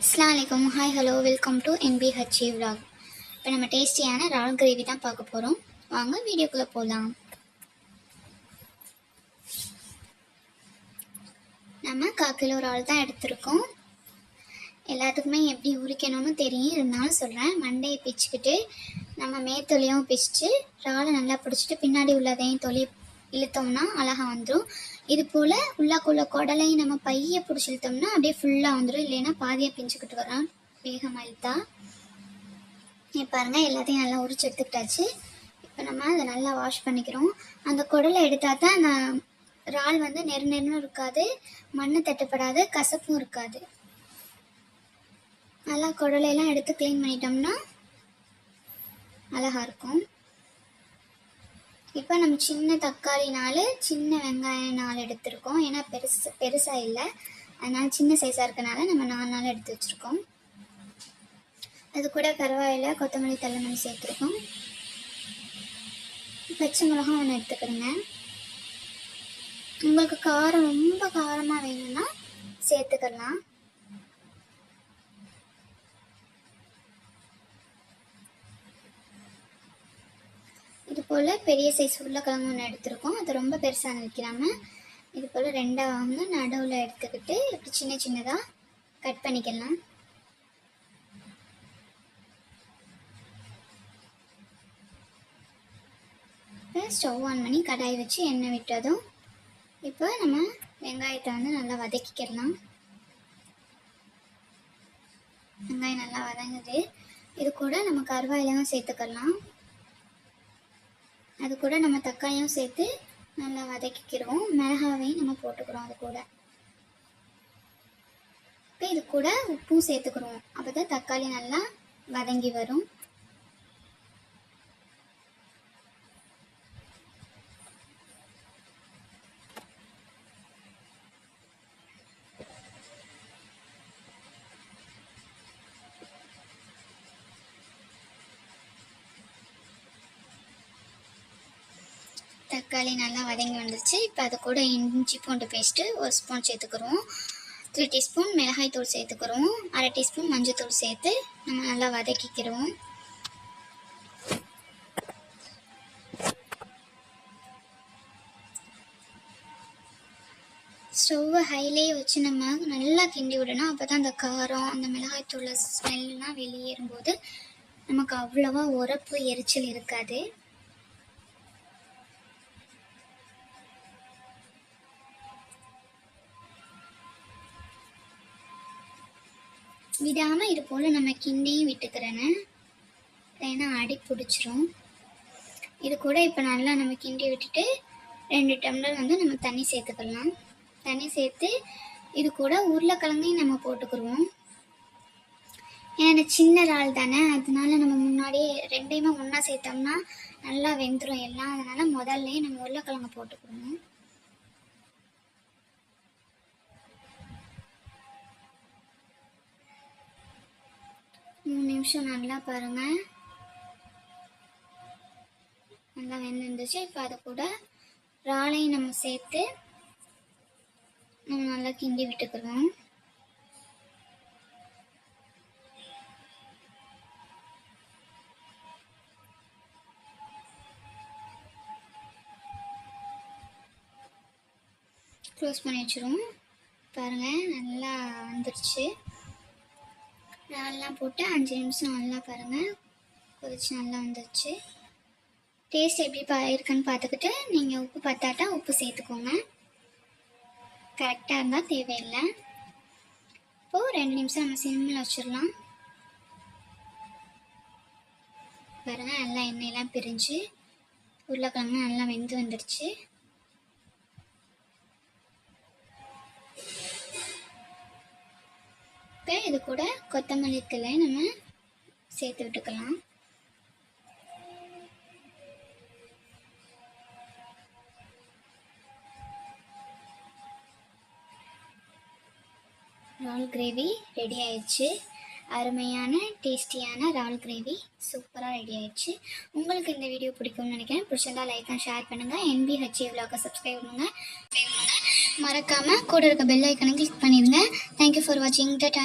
அஸ்லாம் வலைக்கம் hi hello welcome to NBHA vlog. இப்போ நம்ம டேஸ்டியான ரால் கிரேவி தான் பார்க்க போகிறோம் வாங்க வீடியோக்குள்ளே போகலாம் நம்ம கால் கிலோ இறால் தான் எடுத்திருக்கோம். எல்லாத்துக்குமே எப்படி உரிக்கணும்னு தெரியும். இருந்தாலும் சொல்கிறேன் மண்டையை பிச்சுக்கிட்டு நம்ம மேத்தொலியும் பிச்சுட்டு இறாலை நல்லா பிடிச்சிட்டு பின்னாடி உள்ளதையும் தொலி இழுத்தோம்னா அழகாக வந்துடும் இது போல் உள்ளாக்குள்ள குடலையும் நம்ம பையை பிடிச்சி இழுத்தோம்னா அப்படியே ஃபுல்லாக வந்துடும் இல்லைன்னா பாதியாக பிஞ்சுக்கிட்டு வரோம். வேகமாக இழுத்தா பாருங்கள் எல்லாத்தையும் நல்லா உரிச்சு எடுத்துக்கிட்டாச்சு. இப்போ நம்ம அதை நல்லா வாஷ் பண்ணிக்கிறோம். அந்த குடலை எடுத்தால் தான் அந்த இறால் வந்து நெரு நெருன்னு இருக்காது. மண் தட்டுப்படாது கசப்பும் இருக்காது. நல்லா குடலையெல்லாம் எடுத்து க்ளீன் பண்ணிட்டோம்னா அழகாக இருக்கும். இப்போ நம்ம சின்ன தக்காளி நாலு சின்ன வெங்காயம் நாலு எடுத்திருக்கோம். ஏன்னா பெருசு பெருசாக இல்லை. அதனால் சின்ன சைஸாக இருக்கனால நம்ம நாலு நாள் எடுத்து வச்சுருக்கோம். அது கூட கருவாயில் கொத்தமல்லி தள்ளுமல்லி சேர்த்துருக்கோம். பச்சை மிளகாய் ஒன்று எடுத்துக்கிறேங்க உங்களுக்கு காரம் ரொம்ப காரமாக வேணும்னா சேர்த்துக்கலாம். இது போல் பெரிய சைஸ் உருளைக்கிழங்கு ஒன்று எடுத்திருக்கோம். அது ரொம்ப பெருசாக நிற்கிறாம இது போல் ரெண்டாக வந்து நடுவில் எடுத்துக்கிட்டு இப்படி சின்ன சின்னதாக கட் பண்ணிக்கலாம். இப்போ ஸ்டவ் ஆன் பண்ணி கடாய் வச்சு எண்ணெய் விட்டதும் இப்போ நம்ம வெங்காயத்தை வந்து நல்லா வதக்கிக்கலாம். வெங்காயம் நல்லா வதங்குது. இது கூட நம்ம கருவாயிலையும் சேர்த்துக்கலாம். அது கூட நம்ம தக்காளியும் சேர்த்து நல்லா வதக்கிக்கிறோம். மிளகாவையும் நம்ம போட்டுக்கிறோம் அது கூட. இப்போ இது கூட உப்பும் சேர்த்துக்கிறோம். அப்போ தான் தக்காளி நல்லா வதங்கி வரும். தக்காளி நல்லா வதங்கி வந்துருச்சு. இப்போ அது கூட இஞ்சி பூண்டு பேஸ்ட்டு ஒரு ஸ்பூன் சேர்த்துக்கிறோம். த்ரீ டீஸ்பூன் மிளகாய் தூள் சேர்த்துக்கிறோம். அரை டீஸ்பூன் மஞ்சள் தூள் சேர்த்து நம்ம நல்லா வதக்கிக்கிறோம். ஸ்டவ்வை ஹைலே வச்சு நம்ம நல்லா கிண்டி விடணும். அப்போ தான் அந்த காரம் அந்த மிளகாய் தூள் ஸ்மெல்லாம் வெளியேறும்போது நமக்கு அவ்வளோவா உரப்பு எரிச்சல் இருக்காது. விடாமல் இது போல் நம்ம கிண்டியும் விட்டுக்கிறேன்னு. ஏன்னா அடி பிடிச்சிரும். இது கூட இப்போ நல்லா நம்ம கிண்டி விட்டுட்டு ரெண்டு டம்ளர் வந்து நம்ம தண்ணி சேர்த்துக்கலாம். தண்ணி சேர்த்து இது கூட உருளைக்கிழங்கையும் நம்ம போட்டுக்கிடுவோம் ஏன்னா சின்ன இறால் தானே அதனால நம்ம முன்னாடியே ரெண்டையுமே ஒன்றா சேர்த்தோம்னா நல்லா வெந்துடும் எல்லாம். அதனால முதல்லையே நம்ம உருளைக்கிழங்கு போட்டுக்கிடுவோம் மூணு நிமிஷம் நல்லா பாருங்க. நல்லா வெந்துருந்துச்சு இப்போ அது கூட இறாலையும் நம்ம சேர்த்து நம்ம நல்லா கிண்டி விட்டுக்கிறோம் க்ளோஸ் பண்ணி வச்சிருவோம். பாருங்கள் நல்லா வந்துருச்சு. நல்லா போட்டு அஞ்சு நிமிஷம் நல்லா பாருங்கள் கொதிச்சு நல்லா வந்துருச்சு. டேஸ்ட் எப்படி பா இருக்குன்னு பார்த்துக்கிட்டு நீங்கள் உப்பு பத்தாட்டா உப்பு சேர்த்துக்கோங்க. கரெக்டாக இருந்தால் தேவையில்லை. இப்போது ரெண்டு நிமிஷம் நம்ம சிம்மில் வச்சிடலாம். பாருங்கள் நல்லா எண்ணெயெல்லாம் பிரிஞ்சு உருளைக்கிழங்கு நல்லா வெந்து வந்துடுச்சு இப்போ இது கூட கொத்தமல்லி தழை நம்ம சேர்த்து விட்டுக்கலாம். ரால் கிரேவி ரெடி ஆயிடுச்சு. அருமையான டேஸ்டியான ரால் கிரேவி சூப்பராக ரெடி ஆயிடுச்சு. உங்களுக்கு இந்த வீடியோ பிடிக்கும்னு நினைக்கிறேன். பிடிச்சிருந்தா லைக் அண்ட் ஷேர் பண்ணுங்கள் என்பிஹெச்ஏ விலாக சப்ஸ்கிரைப் பண்ணுங்கள் மறக்காமல் கூட இருக்க பெல் ஐக்கனை கிளிக் பண்ணிடுங்க. தேங்க்யூ ஃபார் வாட்சிங் டட்டா